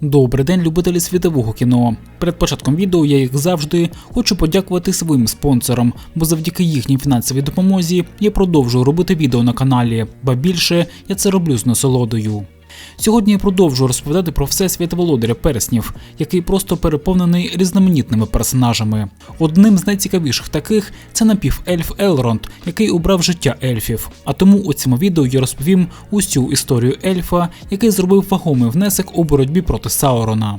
Добрий день, любителі світового кіно. Перед початком відео я, як завжди, хочу подякувати своїм спонсорам, бо завдяки їхній фінансовій допомозі я продовжую робити відео на каналі, ба більше я це роблю з насолодою. Сьогодні я продовжую розповідати про всесвіт володаря перснів, який просто переповнений різноманітними персонажами. Одним з найцікавіших таких це напівельф Елронд, який обрав життя ельфів. А тому у цьому відео я розповім усю історію ельфа, який зробив вагомий внесок у боротьбі проти Саурона.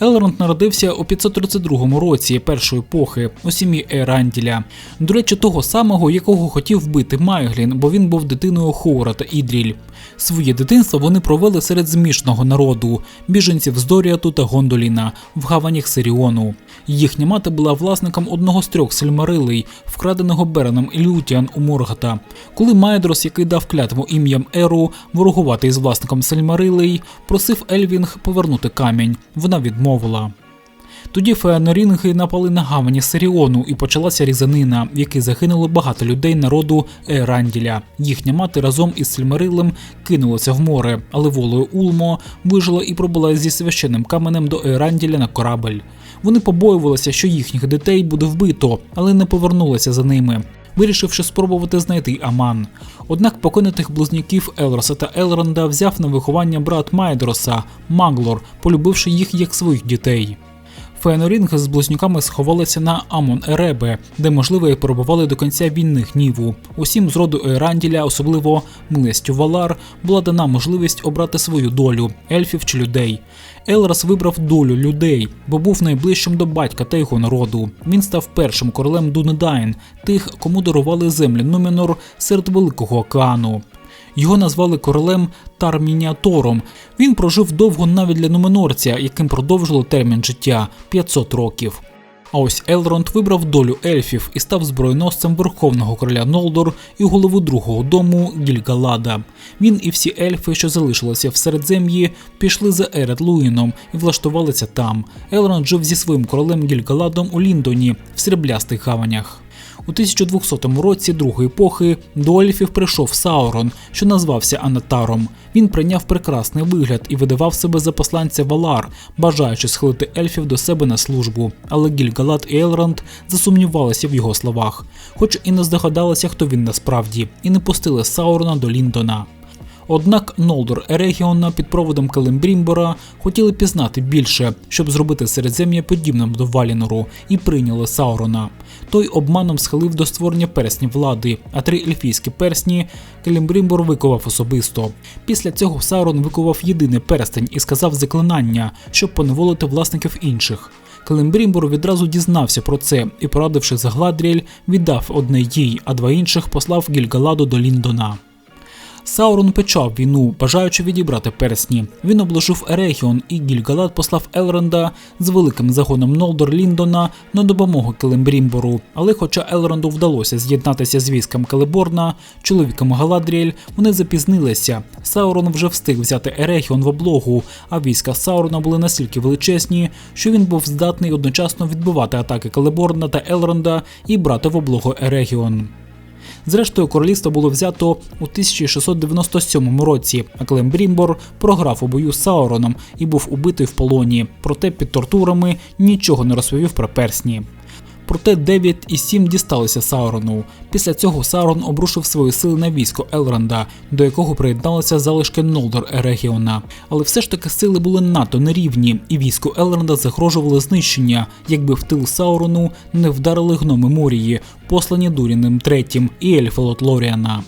Елронд народився у 532 році першої епохи у сім'ї Еранділя. До речі, того самого, якого хотів вбити Майглін, бо він був дитиною Хоура та Ідріль. Своє дитинство вони провели серед змішаного народу, біженців з Доріату та Гондоліна в гаванях Сиріону. Їхня мати була власником одного з трьох сельмарилей, вкраденого Береном і Лютіан у Моргата. Коли Майдрос, який дав клятву ім'ям Еру, ворогувати із власником сельмарилей, просив Ельвінг повернути камінь, вона відмовила. Тоді феанорінги напали на гавані Сиріону і почалася різанина, в якій загинуло багато людей народу Еранділя. Їхня мати разом із Сельмарилем кинулася в море, але волею Улмо вижила і пробула зі священним каменем до Еранділя на корабель. Вони побоювалися, що їхніх дітей буде вбито, але не повернулися за ними. Вирішивши спробувати знайти Аман. Однак покинутих близнюків Елроса та Елронда взяв на виховання брат Майдроса, Маглор, полюбивши їх як своїх дітей. Феонорінг з близнюками сховалися на Амон Еребе, де, можливо, і перебували до кінця війни гніву. Усім з роду Еранділя, особливо милістю Валар, була дана можливість обрати свою долю ельфів чи людей. Елрас вибрав долю людей, бо був найближчим до батька та його народу. Він став першим королем Дунедайн, тих, кому дарували землі Нумінор серед Великого океану. Його назвали королем Тармініатором. Він прожив довго навіть для нуменорця, яким продовжило термін життя 500 років. А ось Елронд вибрав долю ельфів і став збройносцем верховного короля Нолдор і голову другого дому Гільгалада. Він і всі ельфи, що залишилися в середзем'ї, пішли за Еред Луїном і влаштувалися там. Елронд жив зі своїм королем Гільгаладом у Ліндоні в сріблястих гаванях. У 1200 році другої епохи до ельфів прийшов Саурон, що назвався Анатаром. Він прийняв прекрасний вигляд і видавав себе за посланця Валар, бажаючи схилити ельфів до себе на службу. Але Гільгалат і Елранд засумнівалися в його словах, хоч і не здогадалися, хто він насправді, і не пустили Саурона до Ліндона. Однак Нолдор Ерегіона під проводом Келембрімбора хотіли пізнати більше, щоб зробити середзем'я подібним до Валінору, і прийняли Саурона. Той обманом схилив до створення перснів влади, а три ельфійські персні Келембрімбор викував особисто. Після цього Саурон викував єдиний перстень і сказав заклинання, щоб поневолити власників інших. Келембрімбор відразу дізнався про це і, порадивши за Гладріель, віддав одне їй, а два інших послав Гільгаладу до Ліндона. Саурон почав війну, бажаючи відібрати персні. Він обложив Ерегіон, і Гільгалад послав Елронда з великим загоном Нолдор Ліндона на допомогу Келембрімбору. Але, хоча Елронду вдалося з'єднатися з військом Келеборна, чоловіком Галадріель, вони запізнилися. Саурон вже встиг взяти Ерегіон в облогу, а війська Саурона були настільки величезні, що він був здатний одночасно відбивати атаки Келеборна та Елронда і брати в облогу Ерегіон. Зрештою, королівство було взято у 1697 році, а Клембрімбор програв у бою з Сауроном і був убитий в полоні. Проте під тортурами нічого не розповів про персні. Проте 9 і 7 дісталися Саурону. Після цього Саурон обрушив свої сили на військо Елронда, до якого приєдналися залишки Нолдор Ерегіона. Але все ж таки сили були надто нерівні, і війську Елронда загрожували знищення, якби в тил Саурону не вдарили гноми Морії, послані Дуріним III і Ельфелот Лоріана.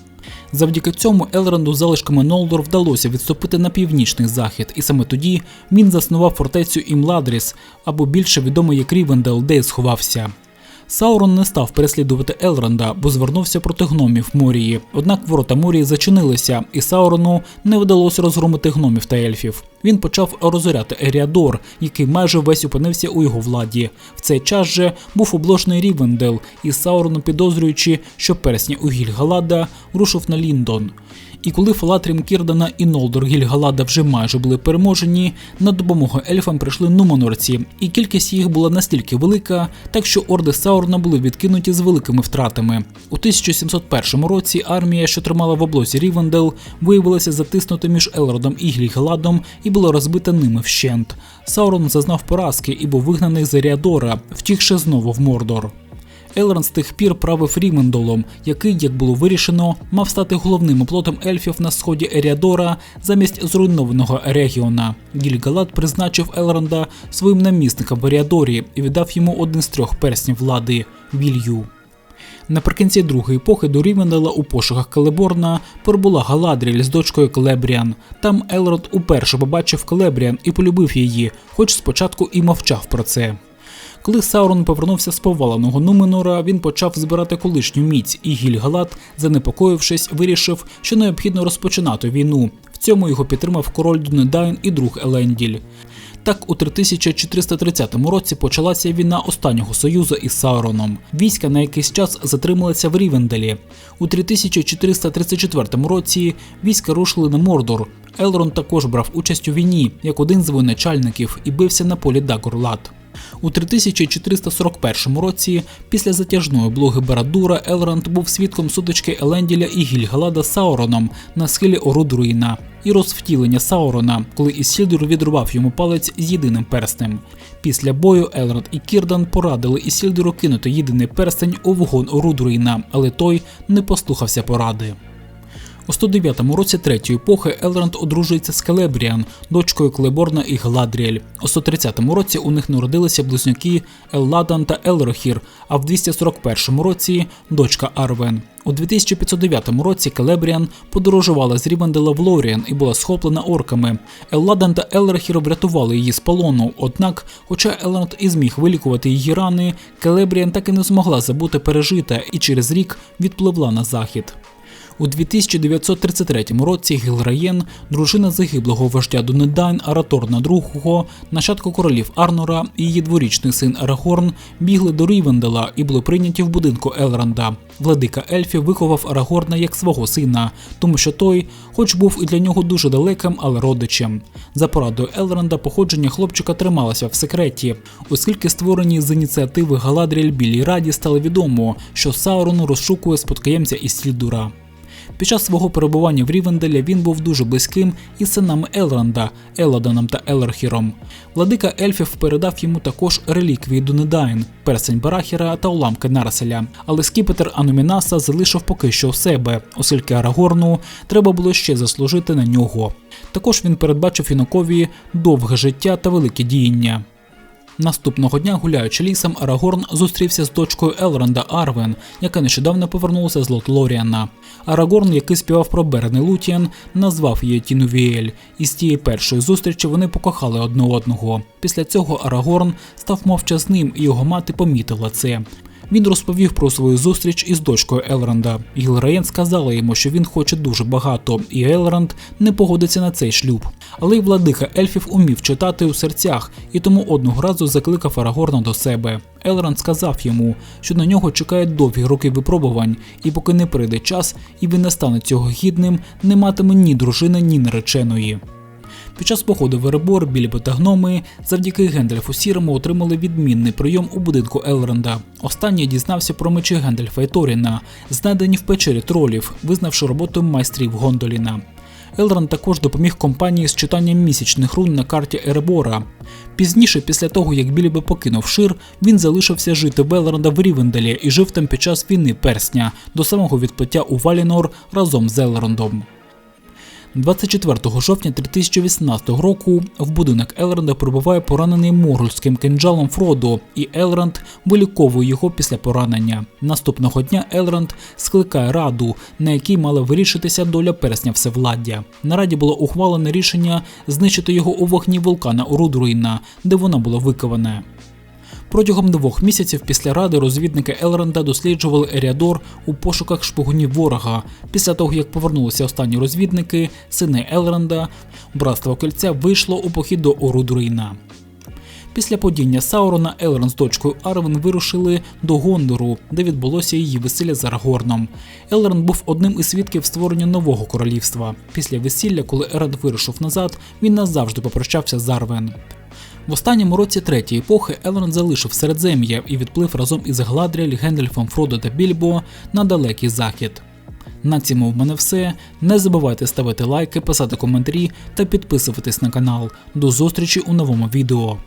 Завдяки цьому Елронду з залишками Нолдор вдалося відступити на північний захід, і саме тоді він заснував фортецю Імладріс, або більше відомий як Рівендел, де й сховався. Саурон не став переслідувати Елронда, бо звернувся проти гномів Морії. Однак ворота Морії зачинилися, і Саурону не вдалося розгромити гномів та ельфів. Він почав розоряти Еріадор, який майже весь опинився у його владі. В цей час же був обложений Рівендел, і Саурон, підозрюючи, що персня у Гільгалада, рушив на Ліндон. І коли Фалатрім Кірдана і Нолдор Гільгалада вже майже були переможені, на допомогу ельфам прийшли нуманорці, і кількість їх була настільки велика, так що орди Саурона були відкинуті з великими втратами. У 1701 році армія, що тримала в облозі Рівендел, виявилася затиснути між Елродом і Гільгаладом і була розбита ними вщент. Саурон зазнав поразки і був вигнаний з Еріадора, втікши знову в Мордор. Елрон з тих пір правив Рівендолом, який, як було вирішено, мав стати головним оплотом ельфів на сході Еріадора замість зруйнованого регіона. Гільгалад призначив Елронда своїм намісником в Еріадорі і віддав йому один з трьох перснів влади Вілью. Наприкінці другої епохи до Рівендела у пошуках Келеборна прибула Галадріль з дочкою Келебріан. Там Елронд уперше побачив Келебріан і полюбив її, хоч спочатку і мовчав про це. Коли Саурон повернувся з поваленого Нуменора, він почав збирати колишню міць, і Гільгалат, занепокоївшись, вирішив, що необхідно розпочинати війну. В цьому його підтримав король Дунедайн і друг Еленділь. Так, у 3430 році почалася війна останнього союзу із Сауроном. Війська на якийсь час затрималися в Рівенделі. У 3434 році війська рушили на Мордор. Елрон також брав участь у війні як один з воєначальників і бився на полі Дагорлат. У 3441 році, після затяжної блоги Барадура, Елранд був свідком сутички Еленділя і Гільгалада з Сауроном на схилі Орудруїна і розвтілення Саурона, коли Ісільдур відрубав йому палець з єдиним перстем. Після бою Елранд і Кірдан порадили Ісільдуру кинути єдиний перстень у вогонь Орудруїна, але той не послухався поради. У 109 році третьої епохи Елранд одружується з Келебріан, дочкою Клеборна і Гладріель. У 130 році у них народилися близнюки Елладан та Елрохір, а в 241 році дочка Арвен. У 2509 році Келебріан подорожувала з Рівендела в Лоріан і була схоплена орками. Елладан та Елрахір врятували її з полону. Однак, хоча Елранд і зміг вилікувати її рани, Келебріан так і не змогла забути пережите і через рік відпливла на захід. У 2933 році Гілраєн, дружина загиблого вождя Дунедайн Араторна II, нащадку королів Арнора і її дворічний син Арагорн бігли до Рівендела і були прийняті в будинку Елранда. Владика Ельфів виховав Арагорна як свого сина, тому що той, хоч був і для нього дуже далеким, але родичем. За порадою Елранда походження хлопчика трималося в секреті, оскільки створені з ініціативи Галадріель Білій Раді стало відомо, що Саурон розшукує спадкоємця із Сільдура. Під час свого перебування в Рівенделі він був дуже близьким із синами Елранда, Еладаном та Елерхіром. Владика ельфів передав йому також реліквії Дунедайн, персень Барахіра та уламки Нарселя. Але скіпетр Анумінаса залишив поки що у себе, оскільки Арагорну треба було ще заслужити на нього. Також він передбачив юнакові довге життя та великі діяння. Наступного дня, гуляючи лісом, Арагорн зустрівся з дочкою Елранда Арвен, яка нещодавно повернулася з Лотлоріана. Арагорн, який співав про Берни Лутіан, назвав її Тінувіель, і з тієї першої зустрічі вони покохали одне одного. Після цього Арагорн став мовчазним, і його мати помітила це. Він розповів про свою зустріч із дочкою Елранда. Гілраєн сказала йому, що він хоче дуже багато, і Елранд не погодиться на цей шлюб. Але й владика ельфів умів читати у серцях і тому одного разу закликав Арагорна до себе. Елранд сказав йому, що на нього чекають довгі роки випробувань, і поки не прийде час, і він не стане цього гідним, не матиме ні дружини, ні нареченої. Під час походу в Еребор Більбо та гноми завдяки Гендальфу Сірому отримали відмінний прийом у будинку Елренда. Останній дізнався про мечі Гендальфа і Торіна, знайдені в печері тролів, визнавши роботу майстрів Гондоліна. Елранд також допоміг компанії з читанням місячних рун на карті Еребора. Пізніше, після того як Білібе покинув шир, він залишився жити в Елранда в Рівенделі і жив там під час війни персня до самого відплиття у Валінор разом з Елрондом. 24 жовтня 2018 року в будинок Елранда прибуває поранений моргульським кинджалом Фродо, і Елранд виліковує його після поранення. Наступного дня Елранд скликає раду, на якій мала вирішитися доля персня Всевладдя. На раді було ухвалене рішення знищити його у вогні вулкана Урудруїна, де вона була викована. Протягом двох місяців після ради розвідники Елренда досліджували Еріадор у пошуках шпигунів ворога. Після того, як повернулися останні розвідники, сини Елренда, братство кольця вийшло у похід до Орудруїна. Після падіння Саурона Елрон з дочкою Арвен вирушили до Гондору, де відбулося її весілля з Арагорном. Елрон був одним із свідків створення нового королівства. Після весілля, коли Еред вирушив назад, він назавжди попрощався з Арвен. В останньому році третьої епохи Елрон залишив Середзем'я і відплив разом із Гладріель, Гендельфом, Фродо та Більбо на далекий захід. На цьому в мене все. Не забувайте ставити лайки, писати коментарі та підписуватись на канал. До зустрічі у новому відео.